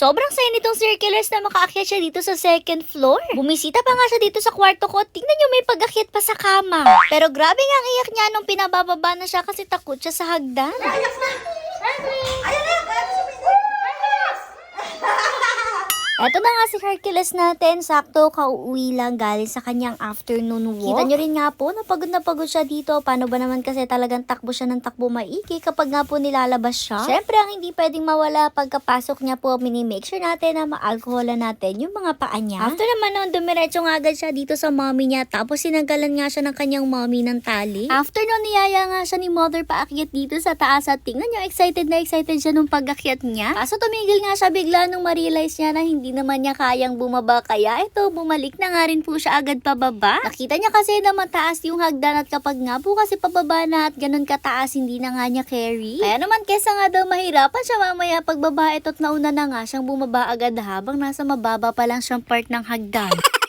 Sobrang saya nitong circulars na makaakyat siya dito sa second floor. Bumisita pa nga siya dito sa kwarto ko. Tingnan niyo may pag-akyat pa sa kama. Pero grabe nga ang iyak niya nung pinabababa na siya kasi takot siya sa hagdan. Eto na nga si Hercules natin. Sakto, kauuwi lang galing sa kanyang afternoon walk. Kita nyo rin nga po, napagod na pagod siya dito. Paano ba naman kasi talagang takbo siya ng takbo maiki kapag nga po nilalabas siya? Siyempre, ang hindi pwedeng mawala pagkapasok niya po, mini-make sure natin na ma-alcoholan natin yung mga paa niya. After naman nun, dumiretso nga agad siya dito sa mommy niya. Tapos sinagalan nga siya ng kanyang mommy ng tali. After nun, niyaya nga siya ni mother paakyat dito sa taas at tingnan nyo, excited na excited siya nung pag-akyat niya. Kaso tumigil nga siya bigla nung ma-realize niya na hindi naman niya kayang bumaba kaya ito bumalik na nga rin po siya agad pababa. Nakita niya kasi na mataas yung hagdan at kapag nga po kasi pababa na at ganun kataas hindi na nga niya carry. Kaya naman kesa nga daw mahirapan siya mamaya pagbaba ito't nauna na nga siyang bumaba agad habang nasa mababa pa lang siyang part ng hagdan.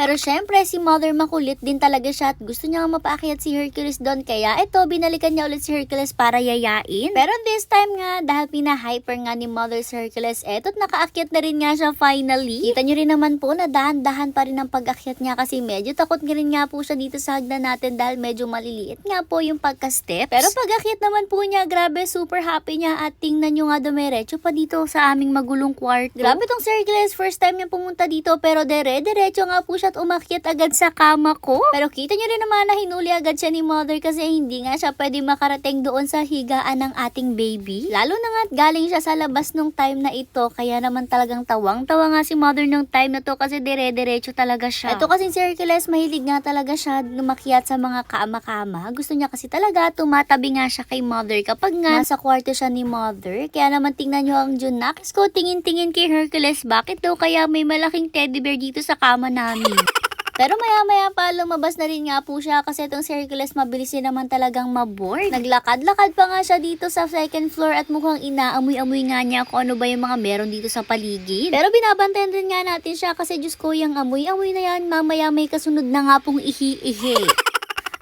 Pero syempre, si Mother makulit din talaga siya at gusto niya nga mapaakyat si Hercules doon. Kaya ito, binalikan niya ulit si Hercules para yayain. Pero this time nga, dahil pina-hyper nga ni Mother si Hercules, eto't nakaakyat na rin nga siya finally. Kita niyo rin naman po na dahan-dahan pa rin ang pag-akyat niya kasi medyo takot nga rin nga po siya dito sa hagdan natin dahil medyo maliliit nga po yung pagka-steps. Pero pag-akyat naman po niya, grabe, super happy niya at tingnan niyo nga dumiretso pa dito sa aming magulong kwarto. Grabe tong si Hercules, first time niya pumunta dito pero dere-derecho nga po siya at umakyat agad sa kama ko. Pero kita niyo rin naman na hinuli agad siya ni mother kasi hindi nga siya pwede makarating doon sa higaan ng ating baby. Lalo na nga galing siya sa labas nung time na ito kaya naman talagang tawang-tawa nga si mother nung time na to kasi dire-derecho talaga siya. Ito kasi si Hercules mahilig nga talaga siya lumakyat sa mga kama-kama. Gusto niya kasi talaga tumatabi nga siya kay mother kapag nga nasa kwarto siya ni mother. Kaya naman tingnan niyo ang Junakis ko tingin-tingin kay Hercules bakit daw kaya may malaking teddy bear dito sa kama namin. Pero maya-maya pa lumabas na rin nga po siya kasi itong si Hercules mabilis din naman talagang maboard. Naglakad-lakad pa nga siya dito sa second floor at mukhang inaamoy-amoy nga niya kung ano ba yung mga meron dito sa paligid. Pero binabantayan din nga natin siya kasi Diyos ko yung amoy-amoy na yan mamaya may kasunod na nga pong ihi-ihi.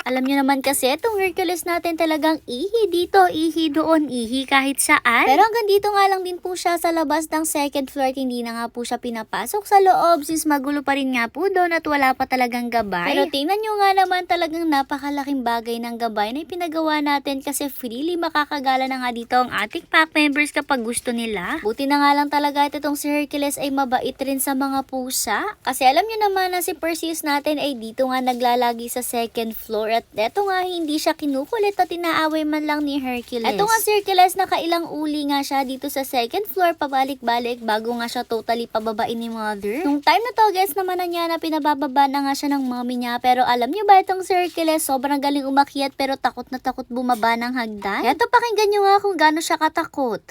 Alam niyo naman kasi, itong Hercules natin talagang ihi dito, ihi doon, ihi kahit saan. Pero hanggang dito nga lang din po siya sa labas ng second floor, hindi na nga po siya pinapasok sa loob since magulo pa rin nga po doon at wala pa talagang gabay. Pero tingnan nyo nga naman talagang napakalaking bagay ng gabay na ipinagawa natin kasi freely makakagala na nga dito ang ating pack members kapag gusto nila. Buti na nga lang talaga itong si Hercules ay mabait rin sa mga pusa. Kasi alam nyo naman na si Perseus natin ay dito nga naglalagi sa second floor at eto nga hindi siya kinukulit at inaaway man lang ni Hercules. Eto nga si Hercules nakailang uli nga siya dito sa second floor pabalik-balik bago nga siya totally pababain ni mother. Nung time na to guys naman na niya na pinabababa na nga siya ng mommy niya pero alam niyo ba itong si Hercules sobrang galing umakyat pero takot na takot bumaba ng hagdan. Eto pakinggan niyo nga kung gaano siya katakot.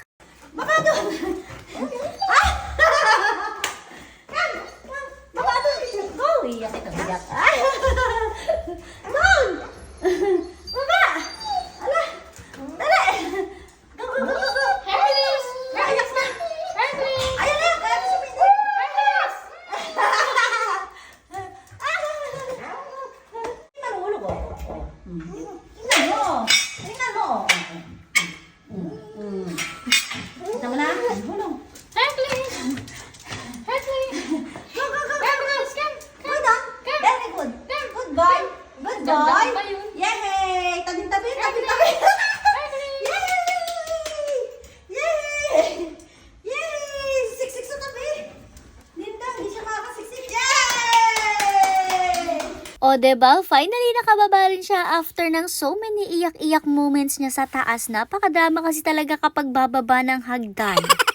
Baka doon! ah! Baka doon! Go! Iyak ito, iyak. Doon! Baba! Ala! Dali! Go, go, go, go, go! Hercules! Naiyak na! Hercules! Ayan na! Kaya mo si Pinky! Hercules! Nahulog ko. Tingnan mo! Tingnan mo! Mo na? Hulog. Hercules! Hercules! Go, go, go! Hercules, come! Good on. Come. Very good. Come. Good boy. Good boy. Yay! Tabing-tabi, tabing-tabi. Hercules! Yay! Yay! Yay! Siksik sa tabi. Linda, hindi siya makakasiksik. Yay! O, ba? Finally nakababa rin siya after ng so many iyak-iyak moments niya sa taas. Napakadrama kasi talaga kapag bababa ng hagdan.